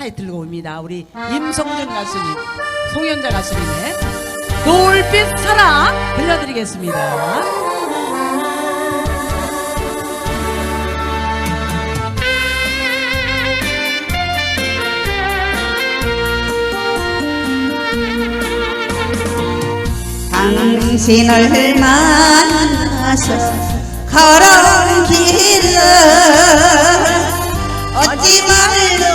타이틀곡입니다. 우리 임성준 가수님, 송현자 가수님의 노을빛 사랑 들려드리겠습니다. 당신을 만나서 걸어온 길은 어찌 말로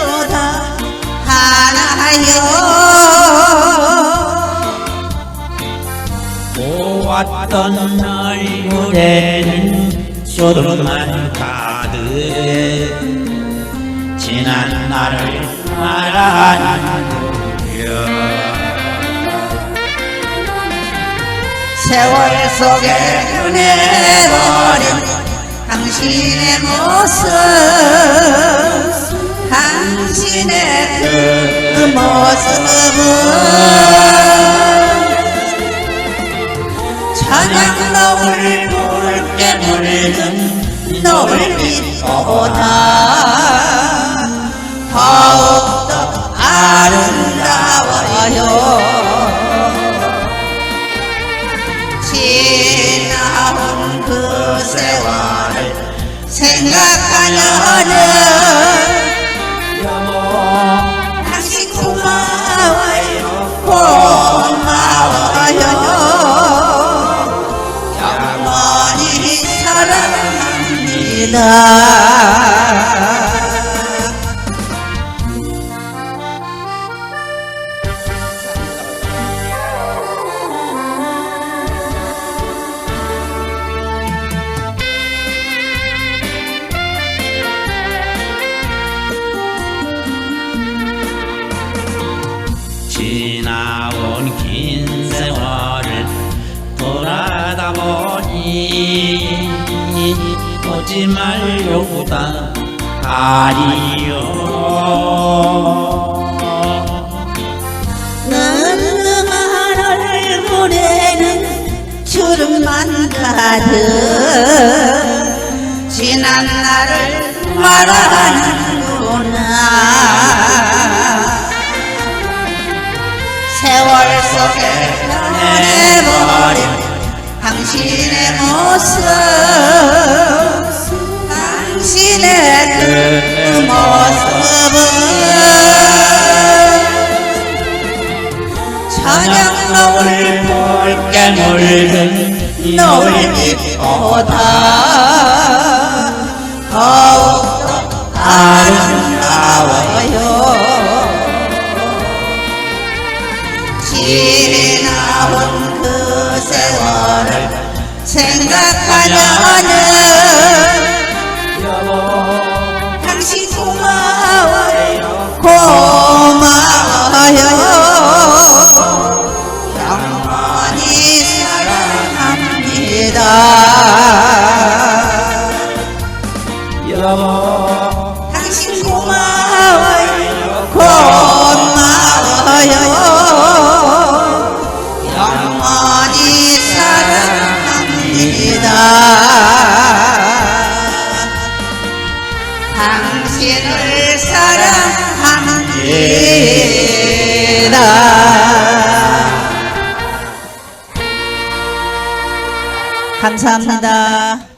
보았던 얼굴에는 소름만 가득. 지난 날을 말하는 세월 속에 변해버린 당신의 모습 당신의 그 모습 저녁 노을 붉게 물든 노을빛보다. 더욱더 아름다워요. 지나온 그 세월을 생각하면은 지나온 긴 세월을 돌아다 보니 오지 말려보다. 아리요. 늠름한 얼굴에는 주름만 가득 지난 날을 말하는구나. 세월 속에 변해버린 당신의 모습 그 모습은 저녁 노을 붉게 물든 노을빛보다 더욱더 아름다워요 지나온 그 세월을 생각하면은 여보 당신 고마워요. 고마워요. 영원히 사랑합니다. 당신을 사랑합니다. 감사합니다.